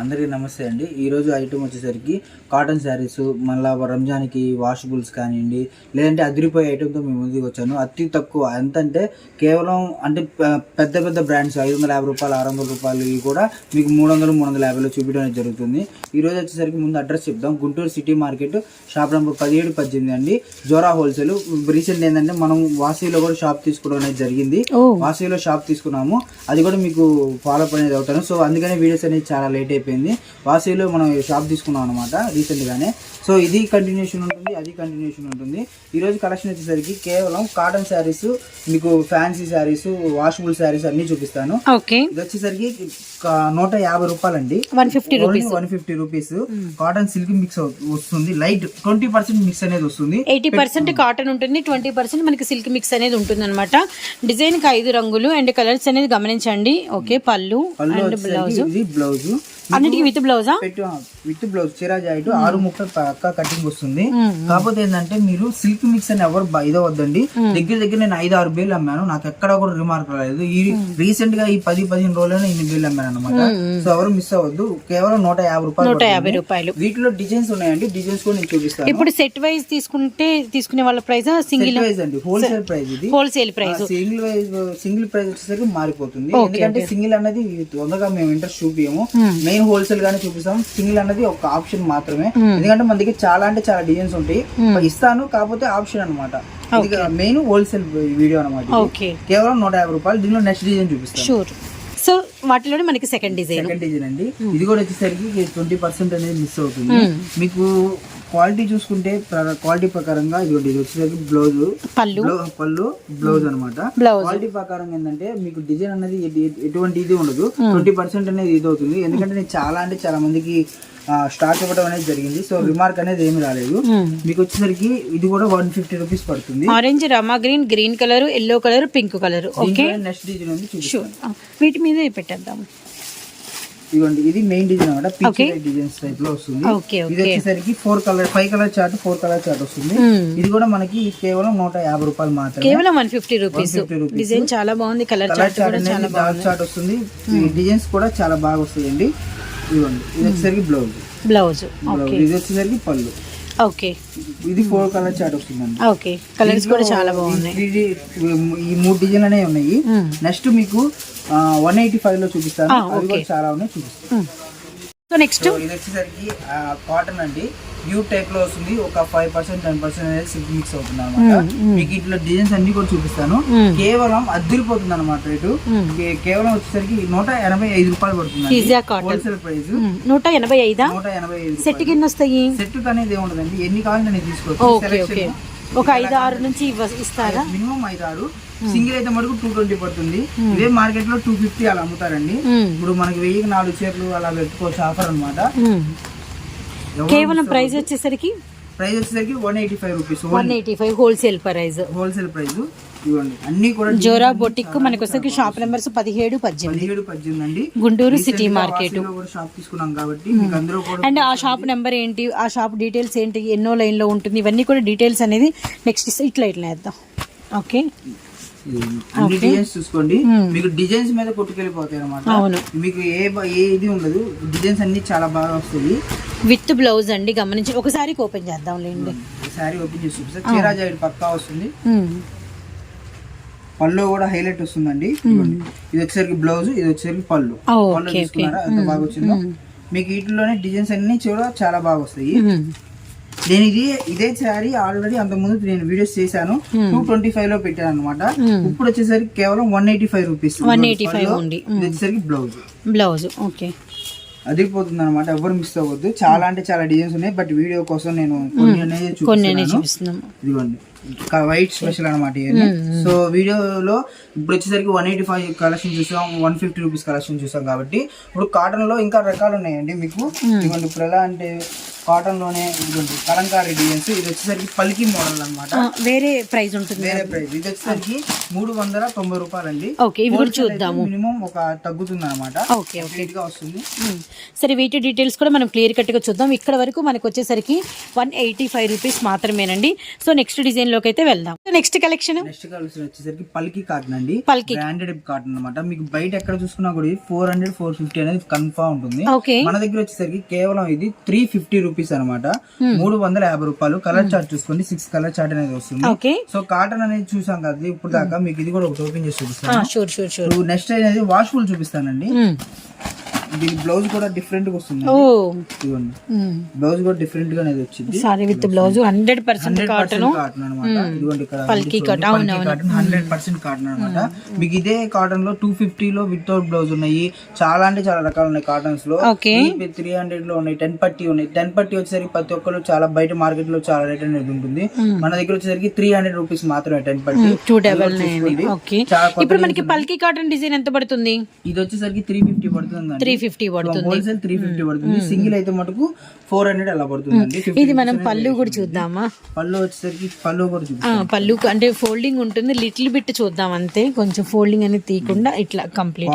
అందరికీ నమస్తే అండి. ఈ రోజు ఐటమ్ వచ్చేసరికి కాటన్ శారీస్ మళ్ళా రంజాన్కి వాషబుల్స్ కానివ్వండి లేదంటే అదిరిపోయే ఐటమ్తో మేము ముందుకు వచ్చాను. అతి తక్కువ ఎంత అంటే కేవలం అంటే పెద్ద పెద్ద బ్రాండ్స్ ఐదు వందల యాభై రూపాయలు ఆరు వందల రూపాయలు ఇవి కూడా మీకు మూడు వందలు మూడు వందల యాభైలో చూపించడం జరుగుతుంది. ఈ రోజు వచ్చేసరికి ముందు అడ్రస్ చెప్దాం. Guntur city market shop number పదిహేడు పద్దెనిమిది అండి. జోరా హోల్సేల్ రీసెంట్ ఏంటంటే మనం వాసీలో కూడా షాప్ తీసుకోవడం అనేది జరిగింది. వాసీలో షాప్ తీసుకున్నాము. అది కూడా మీకు ఫాలో అప్ అనేది అవుతాను. సో అందుకనే వీడియోస్ అనేది చాలా లేట్ అయిపోయింది వాసీలో మనం షాప్ తీసుకున్నాం అనమాట రీసెంట్గానే సో ఇది కంటిన్యూషన్ ఉంటుంది అది కంటిన్యూషన్ ఉంటుంది. ఈ రోజు కలెక్షన్ వచ్చేసరికి కేవలం కాటన్ శారీస్ మీకు ఫ్యాన్సీ శారీస్ వాషబుల్ శారీస్ అన్ని చూపిస్తాను. ఓకే ఇది వచ్చేసరికి నూట యాభై రూపాయలండి. One fifty rupees. One fifty rupees. Cotton silk mix వస్తుంది. లైట్ ట్వంటీ పర్సెంట్ మిక్స్ అనేది వస్తుంది. ఎయిటీ పర్సెంట్ కాటన్ ఉంటుంది ట్వంటీ పర్సెంట్ మనకి సిల్క్ మిక్స్ అనేది ఉంటుంది అనమాట డిజైన్కి ఐదు రంగులు అండ్ కలర్స్ అనేది గమనించండి. ఓకే పళ్ళు అండ్ బ్లౌజ్ ఇది బ్లౌజ్ అన్నిటికీ విత్ బ్లౌజా? పెట్టు విత్ బ్లౌజ్ చిరా జాయిట్ ఆరు ముక్క పక్క కటింగ్ వస్తుంది. కాకపోతే ఏంటంటే మీరు సిల్క్ మిక్స్ అని ఎవరు బ- ఇదో వద్దండి. దగ్గర దగ్గర నేను ఐదు ఆరు బేలు అమ్మాను. నాకు ఎక్కడ కూడా రిమార్క్ రాలేదు. ఈ రీసెంట్గా ఈ పది పదిహేను రోజుల్లోనే ఇన్ని బేలు అమ్మాను అనమాట సో ఎవరు మిస్ అవ్వద్దు. కేవలం నూట యాభై రూపాయలు నూట యాభై రూపాయలు. వీటిలో డిజైన్స్ ఉన్నాయండి. డిజైన్స్ కూడా నేను చూపిస్తాను. ఇప్పుడు సెట్ వైజ్ తీసుకుంటే తీసుకునే వాళ్ళ ప్రైస్ సింగిల్ ప్రైస్ అండి. హోల్సేల్ ప్రైస్ ఇది. Wholesale price single wise single price వచ్చేసరికి మారిపోతుంది. ఎందుకంటే సింగిల్ అన్నది తొందరగా మేము ఇంట్రెస్ట్ చూపియము. మెయిన్ హోల్సేల్ గానే చూపిస్తాం. సింగిల్ అన్నది ఒక ఆప్షన్ మాత్రమే. ఎందుకంటే మన దగ్గర చాలా అంటే చాలా డిజైన్స్ ఉంటాయి. ఇస్తాను కాకపోతే ఆప్షన్ అనమాట మెయిన్ హోల్సేల్ వీడియో అనమాట కేవలం నూట యాభై రూపాయలు. దీనిలో నెక్స్ట్ డిజైన్ చూపిస్తాను. షూర్ సో వాటిలోనే మనకి సెకండ్ డిజైన్ సెకండ్ డిజైన్ అండి. ఇది కూడా వచ్చేసరికి ట్వంటీ పర్సెంట్ అనేది మిస్ అవుతుంది. మీకు క్వాలిటీ చూసుకుంటే క్వాలిటీ ప్రకారంగా ఇది ఇది వచ్చేసరికి బ్లౌజ్ పళ్ళు. పళ్ళు బ్లౌజ్ అనమాట క్వాలిటీ ప్రకారం ఏంటంటే మీకు డిజైన్ అనేది ఎటు- ఎటువంటి ఇది ఉండదు. ట్వంటీ పర్సెంట్ అనేది ఇది అవుతుంది. ఎందుకంటే నేను చాలా అంటే చాలా మందికి స్టాక్ ఇవ్వడం అనేది జరిగింది. సో రిమార్క్ అనేది ఏమి రాలేదు. మీకు వచ్చేసరికి ఇది కూడా వన్ ఫిఫ్టీ రూపీస్ పడుతుంది. ఆరెంజ్ రమా green green colour yellow colour pink colour okay next design ఉంది వీటి మీద పెట్టేద్దాం. ఇదిగోండి ఇది మెయిన్ డిజైన్ అనమాట. పిక్చర్ డిజైన్స్ టైప్లో వస్తుంది. ఇది వచ్చేసరికి four colour five colour chart four colour chart వస్తుంది. ఇది కూడా మనకి కేవలం నూట యాభై రూపాయలు మాత్రమే. కేవలం one fifty rupees 150 rupees. Design చాలా బాగుంది. కలర్ చార్ట్ చార్ట్ వస్తుంది. డిజైన్స్ కూడా చాలా బాగా వస్తాయండి. ఇది వచ్చేసరికి బ్లౌజ్. బ్లౌజ్. బ్లౌజ్. ఇది వచ్చేసరికి పళ్ళు. ఓకే. ఇది ఫోర్ కలర్ చార్ట్ వస్తుందండి. ఓకే. కలర్స్ కూడా చాలా బాగున్నాయి. ఈ మూడు డిజైన్ అనేవి ఉన్నాయి నెక్స్ట్ మీకు వన్ ఎయిటీ ఫైవ్లో చూపిస్తాను. అవి కూడా చాలా ఉన్నాయి చూపిస్తాను. సో నెక్స్ట్ ఇది వచ్చేసరికి కాటన్ అండి. న్యూ టైప్లో వస్తుంది. ఒక ఫైవ్ పర్సెంట్ టెన్ పర్సెంట్ అనేది సిల్క్ మిక్స్ అవుతుంది అనమాట మీకు ఇట్లా డిజైన్స్ అన్ని కూడా చూపిస్తాను. కేవలం అద్దరిపోతుంది అనమాట రేటు కేవలం వచ్చేసరికి నూట ఎనభై ఐదు రూపాయలు పడుతుంది హోల్సేల్ ప్రైస్ నూట ఎనభై ఐదా? నూట ఎనభై ఐదు సెట్ కింద వస్తాయి? సెట్ అనేది ఏముండదండి. ఎన్ని కావాలి నేను తీసుకోవచ్చు. ఒక ఐదు ఆరు నుంచి ఇస్తారా? మినిమం ఐదు ఆరు సింగిల్ అయితే మటుకు టూ ట్వంటీ పడుతుంది. ఇదే మార్కెట్లో టూ ఫిఫ్టీ అలా అమ్ముతారండి. మ్మ్. ఇప్పుడు మనకి వెయ్యికి నాలుగు చీరలు అలా పెట్టుకోవచ్చు ఆఫర్ అనమాట. కేవలం ప్రైస్ వచ్చేసరికి ప్రైస్ వచ్చేసరికి one eighty five rupees. One eighty five wholesale price wholesale price ఇవ్వండి. అన్ని కూడా జోరా బొటిక్ మనకి వచ్చేసరికి షాప్ నెంబర్స్ పదిహేడు పద్దెనిమిది. పదిహేడు పద్దెనిమిది అండి. గుంటూరు సిటీ మార్కెట్ షాప్ తీసుకున్నాం కాబట్టి మీకు అందరూ కూడా అండ్ ఆ షాప్ నెంబర్ ఏంటి? ఆ షాప్ డీటెయిల్స్ ఏంటి? ఎన్నో లైన్లో ఉంటుంది. ఇవన్నీ కూడా డీటెయిల్స్ అనేది నెక్స్ట్ ఇట్లా ఇట్లా వేద్దాం. ఓకే ఇదిగోండి. అన్ని డిజైన్స్ చూసుకోండి. మీకు డిజైన్స్ మీద కొట్టుకెళ్ళిపోతాయి అనమాట మీకు ఏ ఏ ఇది ఉండదు. డిజైన్స్ అన్ని చాలా బాగా వస్తాయి. విత్ బ్లౌజ్ అండి గమనించి ఒకసారి ఓపెన్ చేద్దాం లేండి. సారీ ఓపెన్ చేసి చూపిస్తా. చీరా జాకెట్ పక్కా వస్తుంది. పళ్ళు కూడా హైలైట్ వస్తుందండి. ఇది వచ్చేసరికి బ్లౌజ్ ఇది వచ్చేసరికి పళ్ళు. ఓ, పళ్ళు తీసుకున్నారా? ఎంత బాగా వచ్చిందో. మీకు వీటిలోనే డిజైన్స్ అన్ని కూడా చాలా బాగా వస్తాయి. నేను ఇది ఇదే శారీ ఆల్రెడీ అంత ముందు నేను వీడియోస్ చేశాను. టూ ట్వంటీ ఫైవ్లో పెట్టాను అనమాట ఇప్పుడు వచ్చేసరికి కేవలం వన్ ఎయిటీ ఫైవ్ రూపీస్ 185 ఉంది. ఇది వచ్చేసరికి బ్లౌజ్ బ్లౌజ్ ఓకే అదిరిపోతుంది అనమాట ఎవరు మిస్ అవ్వద్దు. చాలా అంటే చాలా డిజైన్స్ ఉన్నాయి బట్ వీడియో కోసం నేను కొన్ని అనేది చూపిస్తున్నాను. ఇదిగోండి. వైట్ స్పెషల్ అనమాట సో వీడియోలో ఇప్పుడు వచ్చేసరికి వన్ ఎయిటీ ఫైవ్ కలెక్షన్ చూసాం వన్ ఫిఫ్టీ రూపీస్ కలెక్షన్ చూసాం కాబట్టి ఇప్పుడు కాటన్లో ఇంకా రకాలు ఉన్నాయండి మీకు. ఇదిగోండి ఇప్పుడు ఎలా అంటే కాటన్లోనే ఇదిగోండి కలంకారీ డిజైన్స్. ఇది వచ్చేసరికి పల్కి మోడల్ అన్నమాట. ఆ, వేరే ప్రైస్ ఉంటుంది వేరే ప్రైస్. ఇది వచ్చేసరికి మూడు వందల తొంభై రూపాయలండి. ఓకే ఇవి కూడా చూద్దాము. మినిమం ఒక తగ్గుతుంది అనమాట ఓకే. ఓకే గా వస్తుంది. సరే వీటి డీటెయిల్స్ కూడా మనం క్లియర్ కట్గా చూద్దాం. ఇక్కడ వరకు మనకు వచ్చేసరికి వన్ ఎయిటీ ఫైవ్ రూపీస్ మాత్రమేనండి. సో నెక్స్ట్ డిజైన్లోకి అయితే వెళ్దాం. Next collection? నెక్స్ట్ కలర్స్ వచ్చేసరికి పల్కి కాటన్ అండి. పల్కి. బ్రాండెడ్ కాటన్ అన్నమాట. మీకు బయట ఎక్కడ చూసుకున్నా కూడా ఫోర్ హండ్రెడ్ ఫోర్ ఫిఫ్టీ అనేది కన్ఫర్మ్ ఉంటుంది. మన దగ్గర వచ్చేసరికి కేవలం ఇది త్రీ ఫిఫ్టీ రూపీస్ అనమాట మూడు వందల యాభై రూపాయలు. కలర్ చార్ట్ చూసుకోండి. సిక్స్ కలర్ చార్ట్ అనేది వస్తుంది. ఓకే సో కాటన్ అనేది చూసాం కదా ఇప్పుడు దాకా మీకు ఇది కూడా ఒకటి ఓపెన్ చేసి చూపిస్తాను. నెక్స్ట్ అనేది వాష్ఫుల్ చూపిస్తానండి. దీని బ్లౌజ్ కూడా డిఫరెంట్గా వస్తుంది. ఇదిగోండి. బ్లౌజ్ కూడా డిఫరెంట్గా అనేది వచ్చింది. Sari with blouse hundred percent cotton cotton అనమాట ఇదిగోండి ఇక్కడ పల్కి కాటన్ హండ్రెడ్ పర్సెంట్ కాటన్ అనమాట మీకు ఇదే కాటన్లో టూ ఫిఫ్టీ లో వితౌట్ బ్లౌజ్ ఉన్నాయి. చాలా అంటే చాలా రకాలు ఉన్నాయి కాటన్స్లో. త్రీ హండ్రెడ్లో ఉన్నాయి టెన్ పట్టి ఉన్నాయి. టెన్ పట్టి వచ్చేసరికి ప్రతి ఒక్కరు చాలా బయట మార్కెట్లో చాలా రేట్ అనేది ఉంటుంది. మన దగ్గర వచ్చేసరికి త్రీ హండ్రెడ్ రూపీస్ మాత్రమే టెన్ పట్టి టూ డబల్ ఇప్పుడు మనకి పల్కి కాటన్ డిజైన్ ఎంత పడుతుంది? ఇది వచ్చేసరికి త్రీ ఫిఫ్టీ పడుతుంది ఫిఫ్టీ పడుతుంది. హోల్సేల్ త్రీ ఫిఫ్టీ పడుతుంది. సింగిల్ అయితే మటుకు ఫోర్ హండ్రెడ్ అలా పడుతుందండి. ఇది మనం పళ్ళు కూడా చూద్దామా? పళ్ళు వచ్చేసరికి పళ్ళు కూడా చూపిస్తాను పళ్ళు అంటే ఫోల్డింగ్ ఉంటుంది లిటిల్ బిట్ చూద్దాం అంతే. కొంచెం ఫోల్డింగ్ అనేది తీయకుండా ఇట్లా కంప్లీట్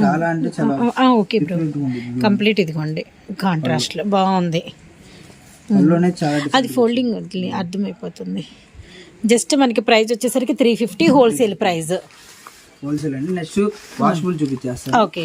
చాలా అంటే చాలా ఓకే బ్రో కంప్లీట్ ఇదిగోండి. కాంట్రాస్ట్లో బాగుంది. అది ఫోల్డింగ్ అర్థమైపోతుంది. జస్ట్ మనకి ప్రైస్ వచ్చేసరికి three fifty wholesale price wholesale అండి. నెక్స్ట్ వాషబుల్ చూపించేస్తాను. Okay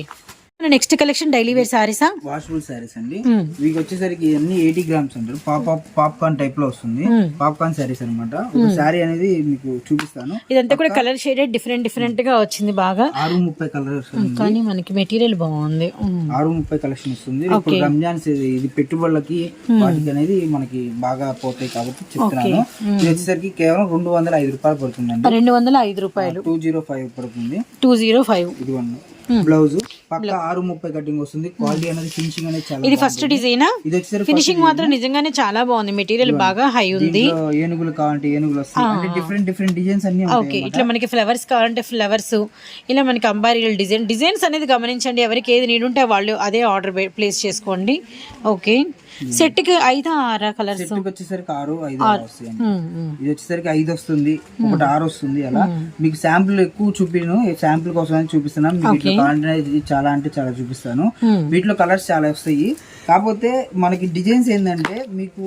next collection daily wear సారీసా washable saris అండి. వీకి వచ్చేసరికి అన్ని ఎయిటీ గ్రామ్స్ అంటారు. పాప్ పాప్కార్న్ టైప్లో వస్తుంది. పాప్కార్న్ శారీస్ అన్నమాట. ఒక శారీ అనేది మీకు చూపిస్తాను. ఇదంతా కూడా కలర్ షేడెడ్ డిఫరెంట్ డిఫరెంట్గా వచ్చింది బాగా. ఆరు ముప్పై కలర్స్ కానీ మనకి మెటీరియల్ బాగుంది. ఉమ్. ఆరు ముప్పై కలెక్షన్ వస్తుంది. ఇప్పుడు రంజాన్ ఇది పెట్టుబడులకి వాటికి అనేది మనకి బాగా పోతాయి కాబట్టి చెప్తున్నాను. ఇది వచ్చేసరికి కేవలం రెండు వందల ఐదు రూపాయలు పడుతుందండి. రెండు వందల ఐదు రూపాయలు. టూ జీరో ఫైవ్ పడుతుంది. టూ జీరో ఫైవ్ ఇదిగోండి. బ్లౌజ్. పక్క ఆరు ముప్పై కటింగ్ వస్తుంది. క్వాలిటీ అనేది ఫినిషింగ్ అనేది చాలా ఇది ఫస్ట్ డిజైనా ఇది వచ్చేసరికి ఫినిషింగ్ మాత్రం నిజంగానే చాలా బాగుంది. మెటీరియల్ బాగా హై ఉంది. ఏనుగులు కావాలంటే ఏనుగులు వస్తాయి. అంటే డిఫరెంట్ డిఫరెంట్ డిజైన్స్ అన్ని ఓకే ఇట్లా మనకి ఫ్లవర్స్ కావాలంటే ఫ్లవర్స్ ఇలా మనకి అంబారీల డిజైన్ డిజైన్స్ అనేది గమనించండి. ఎవరికి ఏది నీడ్ ఉంటే వాళ్ళు అదే ఆర్డర్ ప్లేస్ చేసుకోండి. ఓకే సెట్కి ఐదా ఆరా కలర్స్ సెట్కి వచ్చేసరికి ఆరు ఐదు వస్తాయి ఇది వచ్చేసరికి ఐదు వస్తుంది ఒకటి ఆరు వస్తుంది అలా. మీకు శాంపుల్ ఎక్కువ చూపిను శాంపుల్ కోసం చూపిస్తున్నాను. మీకు కావాలంటే చాలా అంటే చాలా చూపిస్తాను. వీటిలో కలర్స్ చాలా వస్తాయి. కాకపోతే మనకి డిజైన్స్ ఏంటంటే మీకు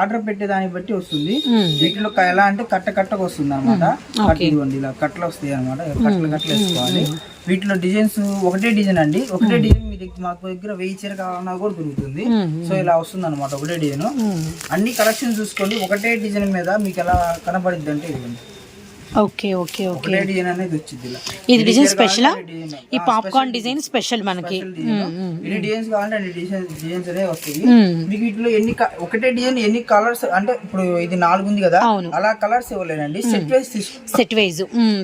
ఆర్డర్ పెట్టే దాన్ని బట్టి వస్తుంది. వీటిలో ఎలా అంటే కట్ట కట్టకు వస్తుంది అనమాట ఇదిగోండి ఇలా కట్టలు వస్తాయి అనమాట కట్టలు కట్టలు వేసుకోవాలి. వీటిలో డిజైన్స్ ఒకటే డిజైన్ అండి. ఒకటే డిజైన్ మీ దగ్గర మాకు దగ్గర వెయ్యి చీర కావాలన్నా కూడా దొరుకుతుంది. సో ఇలా వస్తుంది అనమాట ఒకటే డిజైన్. అన్ని కలెక్షన్ చూసుకోండి. ఒకటే డిజైన్ మీద మీకు ఎలా కనపడిద్ది అంటే ఇదిగోండి. Okay okay okay. డిజైన్ అనేది వచ్చింది ఇలా. ఇది డిజైన్ స్పెషలా? ఈ పాప్కార్న్ డిజైన్ స్పెషల్ మనకి. ఎన్ని డిజైన్స్ కావాలంటే అన్ని డిజైన్ డిజైన్స్ అనేవి వస్తాయి. మీకు వీటిలో ఎన్ని ఒకటే డిజైన్ ఎన్ని కలర్స్ అంటే ఇప్పుడు ఇది నాలుగు ఉంది కదా అవును. అలా కలర్స్ ఇవ్వలేనండి సెట్ తీసుకోవాలి సెట్ వైజ్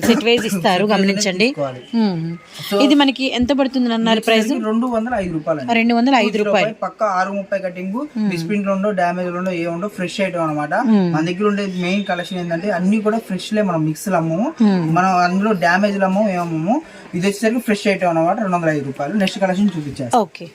సెట్ వైజ్ ఇస్తారు గమనించండి. ఇది మనకి ఎంత పడుతుంది అన్నారు ప్రైస్? రెండు వందల ఐదు రూపాయలు రెండు వందల ఐదు రూపాయలు. పక్క ఆరు ముప్పై కటింగ్ మిస్ప్రింట్ ఉండో డ్యామేజ్ ఉండో ఏ ఉండో ఫ్రెష్ ఐటమ్ అనమాట మన దగ్గర ఉండే మెయిన్ కలెక్షన్ ఏంటంటే అన్ని కూడా ఫ్రెష్ లే మనం మిక్స్ అమ్మము మనం అందులో డ్యామేజ్ అమ్మము ఏమమ్మము ఇది వచ్చేసరికి ఫ్రెష్ ఐటమ్ అనమాట రెండు వందల ఐదు రూపాయలు. నెక్స్ట్ కలెక్షన్ చూపించారు ఓకే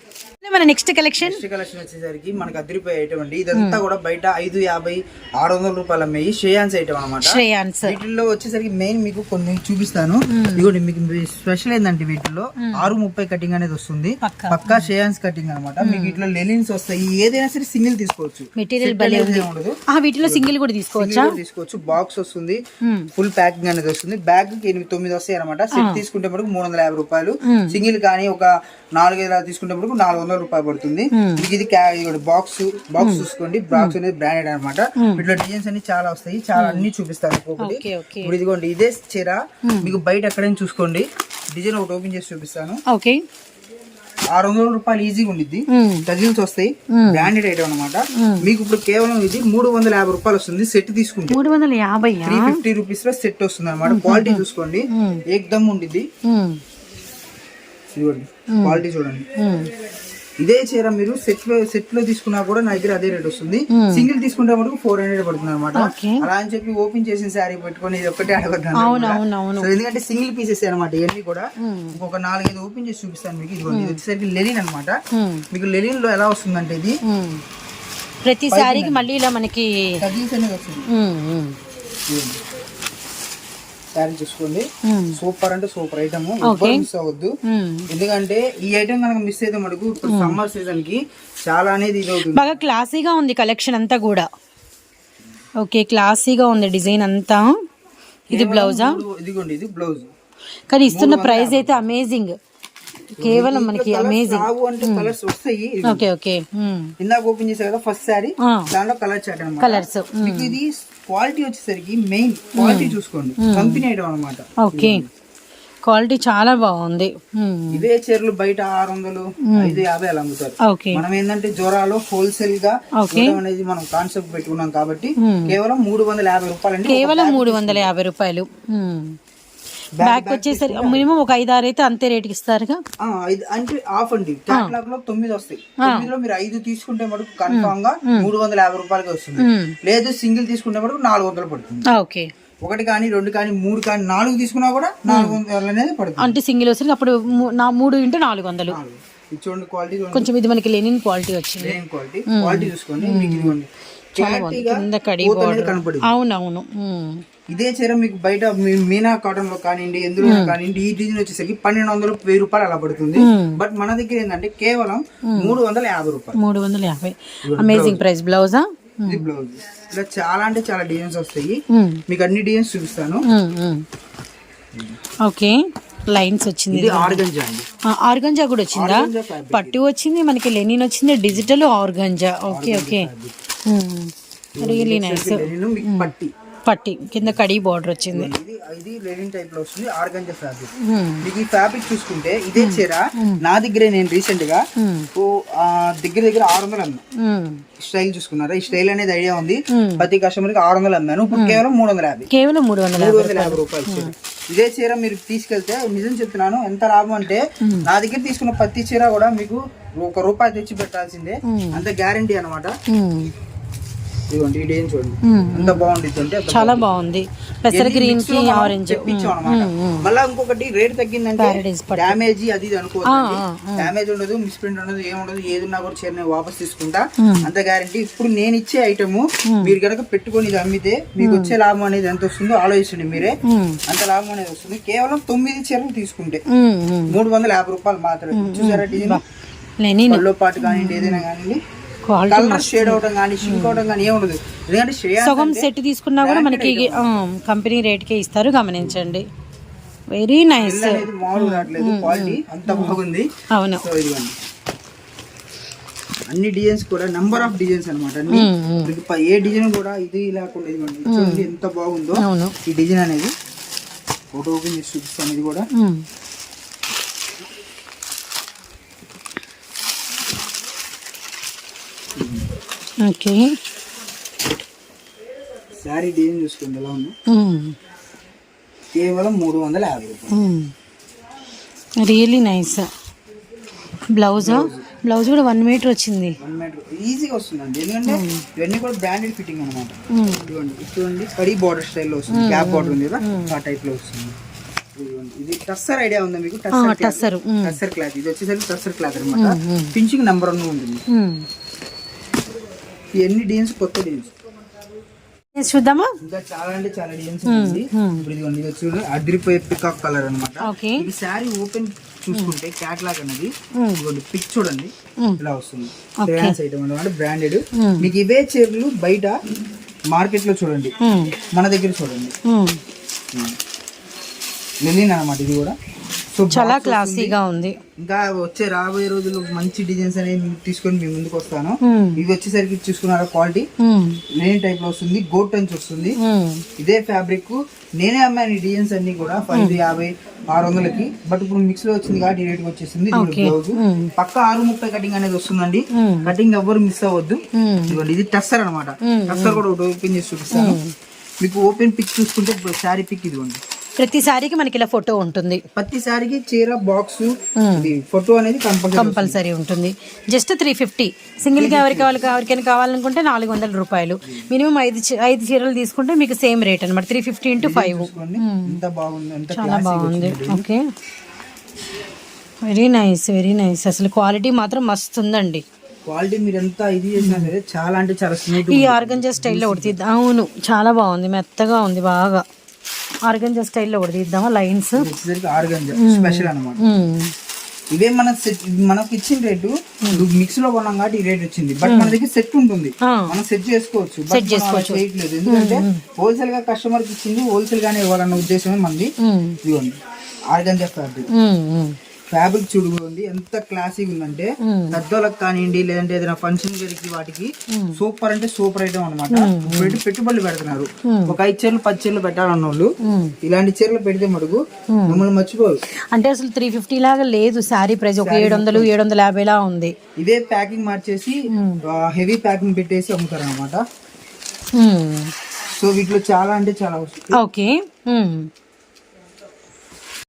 మన నెక్స్ట్ కలెక్షన్ నెక్స్ట్ కలెక్షన్ వచ్చేసరికి మనకి అదిరిపోయే ఐటమ్ అండి. ఇదంతా కూడా బయట ఐదు యాభై ఆరు వందల రూపాయలు అమ్మాయి షేయాన్స్ ఐటమ్ అనమాట శ్రేయాన్స్. వీటిల్లో వచ్చేసరికి మెయిన్ మీకు కొన్ని చూపిస్తాను. ఇదిగోండి మీకు స్పెషల్ ఏంటంటే వీటిలో ఆరు ముప్పై కటింగ్ అనేది వస్తుంది. పక్కా. షేయాన్స్ కటింగ్ అనమాట మీకు ఇట్లా లెనిన్స్ వస్తాయి. ఏదైనా సరే సింగిల్ తీసుకోవచ్చు. మెటీరియల్ ఉండదు. వీటిలో సింగిల్ కూడా తీసుకోవచ్చా? తీసుకోవచ్చు. బాక్స్ వస్తుంది. ఫుల్ ప్యాకింగ్ అనేది వస్తుంది. బ్యాగ్కి ఎనిమిది తొమ్మిది వస్తాయి అనమాట సెట్ తీసుకుంటే మటుకు మూడు వందల యాభై రూపాయలు. సింగిల్ కానీ ఒక నాలుగు ఐదు తీసుకుంటే నాలుగు వందల రూపాయలు పడుతుంది. మీకు ఇది బాక్స్ బాక్స్ చూసుకోండి. బాక్స్ అనేది బ్రాండెడ్ అనమాట వీటిలో డిజైన్స్ అన్ని చాలా వస్తాయి. చాలా అన్ని చూపిస్తాను ఓకే ఇప్పుడు ఇదిగోండి ఇదే చీర. మీకు బయట ఎక్కడైనా చూసుకోండి. డిజైన్ ఒకటి ఓపెన్ చేసి చూపిస్తాను. ఓకే. ఆరు వందల రూపాయలు ఈజీగా ఉండిద్ది. టజిల్స్ వస్తాయి. బ్రాండెడ్ ఐటమ్ అనమాట మీకు ఇప్పుడు కేవలం ఇది మూడు వందల యాభై రూపాయలు వస్తుంది. సెట్ తీసుకుంటే. మూడు వందల యాభై త్రీ ఫిఫ్టీ రూపీస్లో సెట్ వస్తుంది అనమాట క్వాలిటీ చూసుకోండి. ఏకదమ్ ఉండిద్ది. ఇదిగోండి. క్వాలిటీ చూడండి. ఇదే చీర మీరు సెట్లో సెట్లో తీసుకున్నా కూడా నా దగ్గర అదే రేట్ వస్తుంది. సింగిల్ తీసుకుంటే మటుకు ఫోర్ హండ్రెడ్ పడుతుంది అనమాట. అలా అని చెప్పి ఓపెన్ చేసిన శారీ పెట్టుకొని ఇది ఒక్కటే అడగద్దాం అవును అవును అవును సో ఎందుకంటే సింగిల్ పీసెస్ అనమాట ఇవన్నీ కూడా. ఒక నాలుగైదు ఓపెన్ చేసి చూపిస్తాను మీకు. ఇది వచ్చేసరికి లెనిన్ అనమాట మీకు లెనిన్లో ఎలా వస్తుందంటే ఇది? ప్రతి శారీకి మళ్ళీ ఇలా మనకి అనేది వస్తుంది శారీ చూసుకోండి. సూపర్ అంటే సూపర్ ఐటమ్. మిస్ అవ్వద్దు. ఎందుకంటే ఈ ఐటమ్ కనుక మిస్ అయితే ఇప్పుడు సమ్మర్ సీజన్కి చాలా అనేది ఇది అవుతుంది. బాగా క్లాసీగా ఉంది కలెక్షన్ అంతా కూడా. ఓకే క్లాసీగా ఉంది డిజైన్ అంతా. ఇది బ్లౌజా? ఇదిగోండి ఇది బ్లౌజ్. కానీ ఇస్తున్న ప్రైస్ అయితే అమేజింగ్. కేవలం మనకి అమేజింగ్ అంటే కలర్స్ వస్తాయి. ఇది ఓకే ఓకే ఉమ్. ఇందాక ఓపెన్ చేసా కదా ఫస్ట్ ఆ. దాంట్లో కలర్ చాట్ అనమాట కలర్స్ మీకు ఇది క్వాలిటీ వచ్చేసరికి మెయిన్ క్వాలిటీ చూసుకోండి. కంపెనీ ఐటమ్ అనమాట ఓకే క్వాలిటీ చాలా బాగుంది. ఇవే చీరలు బయట ఆరు వందలు ఐదు యాభై అలా అమ్ముతారు. మనం ఏంటంటే జ్వరాలు హోల్సేల్గా అనేది మనం కాన్సెప్ట్ పెట్టుకున్నాం కాబట్టి కేవలం మూడు వందల యాభై రూపాయలండి. కేవలం మూడు వందల యాభై రూపాయలు. బ్యాగ్ వచ్చేసరికి మినిమం ఒక ఐదు ఆరు అయితే అంతే రేటుకి ఇస్తారుగా? అంటే ఆఫ్ అండి. క్యాట్లాగ్లో తొమ్మిది వస్తాయి. తొమ్మిదిలో మీరు ఐదు తీసుకుంటే మటుకు కన్ఫామ్గా మూడు వందల యాభై రూపాయలకి వస్తుంది. లేదు సింగిల్ తీసుకుంటే మటుకు నాలుగు వందలు పడుతుంది ఓకే. ఒకటి కానీ రెండు కానీ మూడు కానీ నాలుగు తీసుకున్నా కూడా నాలుగు వందలు అనేది పడుతుంది. అంటే సింగిల్ వచ్చి అప్పుడు నా మూడు ఇంటూ నాలుగు. వందలు చూడండి క్వాలిటీ కొంచెం ఇది మనకి లెనిన్ క్వాలిటీ వచ్చింది. సేమ్ క్వాలిటీ క్వాలిటీ చూసుకోండి. మీకు ఇదిగోండి. అవునవును. ఇదే చీర మీకు బయట మీనా కాటన్లో కానివ్వండి ఎందులో కానివ్వండి ఈ డిజైన్ వచ్చేసరికి పన్నెండు వందలు వెయ్యి రూపాయలు అలా పడుతుంది. బట్ మన దగ్గర ఏంటంటే కేవలం మూడు వందల యాభై రూపాయలు. మూడు వందల యాభై. అమేజింగ్ ప్రైస్ బ్లౌజా ఇది బ్లౌజ్ ఇలా చాలా అంటే చాలా డిజైన్స్ వస్తాయి. మీకు అన్ని డిజైన్స్ చూపిస్తాను. ఓకే. లైన్స్ వచ్చింది ఆర్గంజా ఆర్గంజా కూడా వచ్చిందా. పట్టు వచ్చింది మనకి లెనిన్ వచ్చింది digital organza. Okay okay. Really nice పట్టి. పట్టి కింద కడి బార్డర్ వచ్చింది. ఇది ఇది లెనిన్ టైప్లో వస్తుంది ఆర్గంజా ఫ్యాబ్రిక్ మీకు ఈ ఫ్యాబ్రిక్ చూసుకుంటే ఇదే చీర నా దగ్గరే నేను రీసెంట్గా దగ్గర దగ్గర ఆరు వందలు ఉమ్. స్టైల్ చూసుకున్నారా? ఈ స్టైల్ అనేది ఐడియా ఉంది. ప్రతి కస్టమర్కి ఆరు వందలు అమ్మాను. ఇప్పుడు కేవలం మూడు వందల యాభై. కేవలం మూడు వందల మూడు యాభై వందల యాభై రూపాయలు. ఇదే చీర మీరు తీసుకెళ్తే నిజం చెప్తున్నాను ఎంత లాభం అంటే నా దగ్గర తీసుకున్న ప్రతి చీర కూడా మీకు ఒక రూపాయి తెచ్చి పెట్టాల్సిందే. అంత గ్యారంటీ అనమాట ఇదిగోండి ఈ డిజైన్ చూడండి. ఉమ్. ఎంత అంటే చాలా బాగుంది. పెసర గ్రీన్కి ఆరెంజ్ మళ్ళీ ఇంకొకటి రేట్ తగ్గిందంటే. డ్యామేజ్ అది ఇది అనుకోవద్దు డ్యామేజ్ ఉండదు మిస్ప్రింట్ ఉండదు ఏముండదు ఏది ఉన్నా కూడా చీర నేను వాపస్ తీసుకుంటా. అంత గ్యారంటీ ఇప్పుడు నేను ఇచ్చే ఐటమ్ మీరు కనుక పెట్టుకొని ఇది అమ్మితే మీకు వచ్చే లాభం అనేది ఎంత వస్తుందో ఆలోచించండి మీరే. అంత లాభం అనేది వస్తుంది. కేవలం తొమ్మిది చీరలు తీసుకుంటే. మూడు వందల యాభై రూపాయలు మాత్రమే. చూసారా డిజైన్ పళ్ళు పాటు కానివ్వండి ఏదైనా కానివ్వండి. కలర్ షేడ్ అవడం కానీ షింక్ అవడం కానీ ఏముండదు ఎందుకంటే శ్రేయా సగం సెట్ తీసుకున్నా కూడా మనకి కంపెనీ రేట్కే ఇస్తారు గమనించండి. వెరీ నైస్ అనేది మామూలు రావట్లేదు. క్వాలిటీ అంత బాగుంది. అవును. సో ఇదిగోండి. అన్ని డిజైన్స్ కూడా నెంబర్ ఆఫ్ డిజైన్స్ అనమాట. మీకు ప- ఏ డిజైన్ కూడా ఇది లేకుండా ఇదిగోండి చూడండి ఎంత బాగుందో ఈ డిజైన్ అనేది. ఫోటో ఓపెన్ చేసి చూపిస్తాను ఇది కూడా. ఓకే. శారీ డిజైన్ చూసుకోండి ఎలా ఉందో. కేవలం మూడు వందల యాభై రూపాయలు. Really nice blouse? బ్లౌజ్. కూడా వన్ మీటర్ వచ్చింది. One metre. ఈజీగా వస్తుందండి. ఎందుకంటే ఇవన్నీ కూడా బ్రాండెడ్ ఫిట్టింగ్ అనమాట ఇదిగోండి ఇది చూడండి కడీ బార్డర్ స్టైల్లో వస్తుంది. క్యాప్ బార్డర్ ఉంది కదా ఆ టైప్లో వస్తుంది. ఇది టస్సర్ ఐడియా ఉందా మీకు? టస్సర్ టస్సర్ క్లాత్ ఇది వచ్చేసరికి టస్సర్ క్లాత్ అనమాట పించింగ్ నెంబర్ వన్ ఉంటుంది. ఇవన్నీ డిజైన్స్ కొత్త డిజైన్స్ ఇది చూద్దామా? ఇంకా చాలా అంటే చాలా డిజైన్స్ ఉంది. ఇప్పుడు ఇదిగోండి ఇది వచ్చి చూడండి అదిరిపోయే పికాక్ కలర్ అనమాట ఇది శారీ ఓపెన్ చూసుకుంటే క్యాట్లాగ్ అనేది ఉమ్. ఇదిగోండి పిక్ చూడండి. ఇలా వస్తుంది. శ్రేయాన్స్ ఐటమ్ అనమాట బ్రాండెడ్. మీకు ఇవే చీరలు బయట మార్కెట్లో చూడండి మన దగ్గర చూడండి. లెలిన్ అనమాట ఇది కూడా. చాలా క్లాసీగా ఉంది. ఇంకా వచ్చే రాబోయే రోజుల్లో మంచి డిజైన్స్ అనేవి తీసుకొని మీ ముందుకు వస్తాను. ఇవి వచ్చేసరికి చూసుకున్నారా క్వాలిటీ లెనిన్ టైప్లో వస్తుంది గోట్ టంచ్ వస్తుంది. ఇదే ఫ్యాబ్రిక్ నేనే అమ్మాను ఈ డిజైన్స్ అన్ని కూడా ఐదు యాభై ఆరు వందలకి. బట్ ఇప్పుడు మిక్స్లో వచ్చింది కాబట్టి రేట్ వచ్చేసింది బ్లౌజ్. పక్క ఆరు ముప్పై కటింగ్ అనేది వస్తుందండి. కటింగ్ ఎవ్వరు మిస్ అవ్వద్దు. ఇదిగోండి ఇది టస్సర్ అనమాట టస్సర్ కూడా ఒకటి ఓపెన్ చేసి చూపిస్తాను. మీకు ఓపెన్ పిక్ చూసుకుంటే శారీ పిక్ ఇదిగోండి. ప్రతి సారీకి మనకి ఇలా ఫోటో ఉంటుంది. ప్రతి శారీకి చీర బాక్స్ ఫోటో అనేది కంపల్సరీ ఉంటుంది. Just three fifty. సింగిల్గా ఎవరికి వాళ్ళకి ఎవరికైనా కావాలనుకుంటే నాలుగు వందల రూపాయలు. మినిమం ఐదు ఐదు చీరలు తీసుకుంటే మీకు సేమ్ రేట్ అనమాట త్రీ ఫిఫ్టీ ఇంటూ ఫైవ్. చాలా బాగుంది. Okay. Very nice very nice అసలు క్వాలిటీ మాత్రం మస్తు ఉందండి. క్వాలిటీ మీరు ఎంత ఇది చేసినా సరే చాలా అంటే చాలా స్మూత్ ఈ ఆర్గంజా స్టైల్లో తీద్దాం అవును చాలా బాగుంది. మెత్తగా ఉంది బాగా. ఆర్గంజా స్టైల్లో ఒకటి తీద్దామా లైన్స్? ఆర్గంజా స్పెషల్ అనమాట ఇవే మన సెట్ మనకి ఇచ్చిన రేటు మిక్స్లో కొన్నాం కాబట్టి ఈ రేట్ వచ్చింది. బట్ మన దగ్గర సెట్ ఉంటుంది. మనం సెట్ చేసుకోవచ్చు. బట్ చేయట్లేదు. ఎందుకంటే హోల్సేల్గా కస్టమర్కి ఇచ్చింది హోల్సేల్ గానే ఇవ్వాలన్న ఉద్దేశమే మంది ఇదిగోండి ఆర్గంజా ఫ్యాబ్రిక్. ఫ్యాబ్రిక్ చూడుకోండి ఎంత క్లాసిక్ ఉందంటే పెద్దోళ్ళకి కానివ్వండి లేదంటే ఏదైనా ఫంక్షన్ జరిగి వాటికి సూపర్ అంటే సూపర్ ఐటమ్ అనమాట పెట్టి పెట్టుబడులు పెడుతున్నారు. ఒక ఐదు చీరలు పది చీరలు పెట్టాలన్న వాళ్ళు ఇలాంటి చీరలు పెడితే మటుకు మిమ్మల్ని మర్చిపోరు. అంటే అసలు త్రీ ఫిఫ్టీ లాగా లేదు శారీ ప్రైస్ ఒక ఏడు వందలు ఏడు వందల యాభైలా ఉంది. ఇదే ప్యాకింగ్ మార్చేసి హెవీ ప్యాకింగ్ పెట్టేసి అమ్ముతారు అనమాట సో వీటిలో చాలా అంటే చాలా వస్తుంది. ఓకే.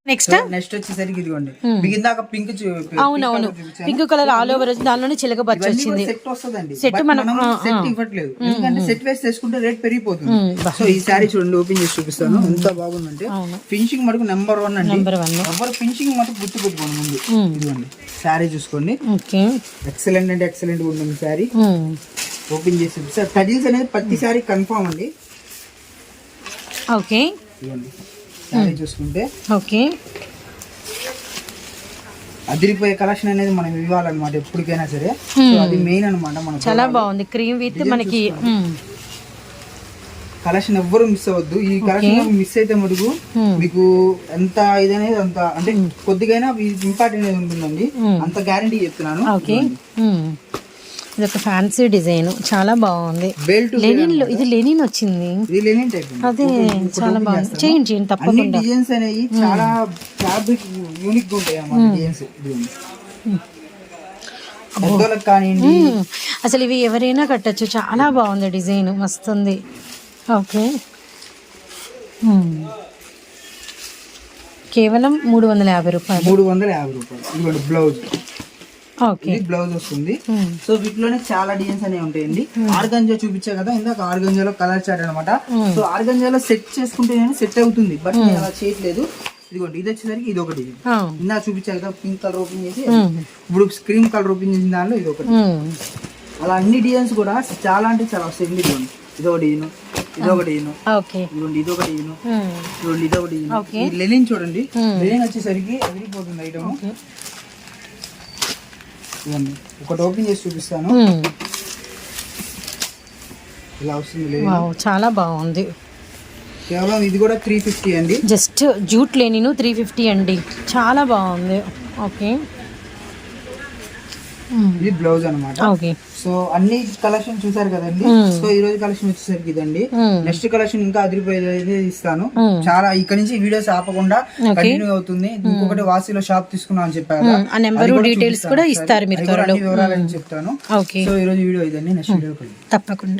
నెక్స్ట్? నెక్స్ట్ వచ్చేసరికి ఇదిగోండి. మీకు ఇందాక పింక్ అవునవును పింక్ కలర్ ఆల్ ఓవర్ వచ్చి దానిలోనే చిలక బచ్చ వచ్చింది సెట్ వస్తుందండి. But మనం- సెట్ ఇవ్వట్లేదు. ఎందుకంటే సెట్ వేసి తెచ్చుకుంటే రేట్ పెరిగిపోతుంది. సో ఈ శారీ చూడండి ఓపెన్ చేసి చూపిస్తాను. ఎంత బాగుందంటే ఫినిషింగ్ మటుకు నెంబర్ వన్ అండి. నెంబర్ వన్ నెంబర్ ఫినిషింగ్ మటుకు గుర్తు పెట్టుకోండి ముందు. ఇదిగోండి శారీ చూసుకోండి. ఓకే. ఎక్సలెంట్ అంటే ఎక్సలెంట్ ఉంటుంది శారీ. ఓపెన్ చేసి చూపిస్తా. టజిల్స్ అనేది ప్రతి శారీ కన్ఫామ్ అండి. ఓకే. ఇదిగోండి. శారీ చూసుకుంటే. ఓకే. అదిరిపోయే కలెక్షన్ అనేది మనం ఇవ్వాలన్నమాట ఎప్పటికైనా సరే. సో అది మెయిన్ అనమాట మన చాలా బాగుంది. క్రీమ్ విత్ మనకి. కలెక్షన్ ఎవ్వరు మిస్ అవ్వద్దు. ఈ కలెక్షన్ మిస్ అయితే మటుకు మీకు ఎంత ఇదనేది అంత అంటే కొద్దిగైనా ఇంపార్టెంట్ అనేది ఉంటుందండి. అంత గ్యారంటీ చెప్తున్నాను. ఓకే. ఇది ఒక ఫ్యాన్సీ డిజైన్ చాలా బాగుంది. లెనిన్లో ఇది లెనిన్ వచ్చింది. అదే చాలా బాగుంది. చేయండి చేయండి తప్పకుండా. డిజైన్స్ అనేవి చాలా ఫ్యాబ్రిక్ యూనిక్ ఉంటాయి. అసలు ఇవి ఎవరైనా కట్టచ్చు. చాలా బాగుంది డిజైన్ మస్తుంది. ఓకే. కేవలం మూడు వందల యాభై రూపాయలు. మూడు వందల యాభై రూపాయలు. బ్లౌజ్ ఇది బ్లౌజ్ వస్తుంది. సో వీటిలోనే చాలా డిజైన్స్ అనేవి ఉంటాయండి. ఆర్గంజా చూపించా కదా ఇందాక ఆర్గంజాలో కలర్ చాట్ అనమాట సో ఆర్గంజాలో సెట్ చేసుకుంటే సెట్ అవుతుంది బట్ నేను అలా చేయట్లేదు. ఇదిగోండి ఇది వచ్చేసరికి ఇది ఒకటి. ఇందా చూపించా కదా పింక్ కలర్ ఓపెన్ చేసి ఇప్పుడు స్క్రీన్ కలర్ ఓపెన్ చేసిన దానిలో ఇది ఒకటి. అలా అన్ని డిజైన్స్ కూడా చాలా అంటే చాలా వస్తాయి. ఇదిగోండి ఇదొకటి ఇను ఇదొకటి ఇను ఓకే ఇదిగోండి ఇదొకటి ఇను మ్మ్. ఇదిగోండి ఇదొకటి ఇను లెనిన్ చూడండి. లెనిన్ వచ్చేసరికి అదిరిపోతుంది ఐటమ్ ఇదిగోండి ఒకటి ఓపెన్ చేసి చూపిస్తాను. ఇలా వస్తుంది చాలా బాగుంది. కేవలం ఇది కూడా త్రీ ఫిఫ్టీ అండి. Just jute linen three fifty అండి. చాలా బాగుంది. ఓకే. ఇది బ్లౌజ్ అన్నమాట. ఓకే. సో అన్ని కలెక్షన్ చూసారు కదండి. సో ఈ రోజు కలెక్షన్ వచ్చేసరికి ఇదండి. నెక్స్ట్ కలెక్షన్ ఇంకా అదిరిపోయేది ఇస్తాను. చాలా ఇక్కడ నుంచి వీడియోస్ ఆపకుండా కంటిన్యూ అవుతుంది. ఇంకొకటి వాసిలో షాప్ తీసుకున్నాం అని అది డీటెయిల్స్ కూడా. ఇస్తారు మీరు వివరాలని చెప్తాను. సో ఈ రోజు వీడియో ఇదండి. నెక్స్ట్ వీడియో తప్పకుండా.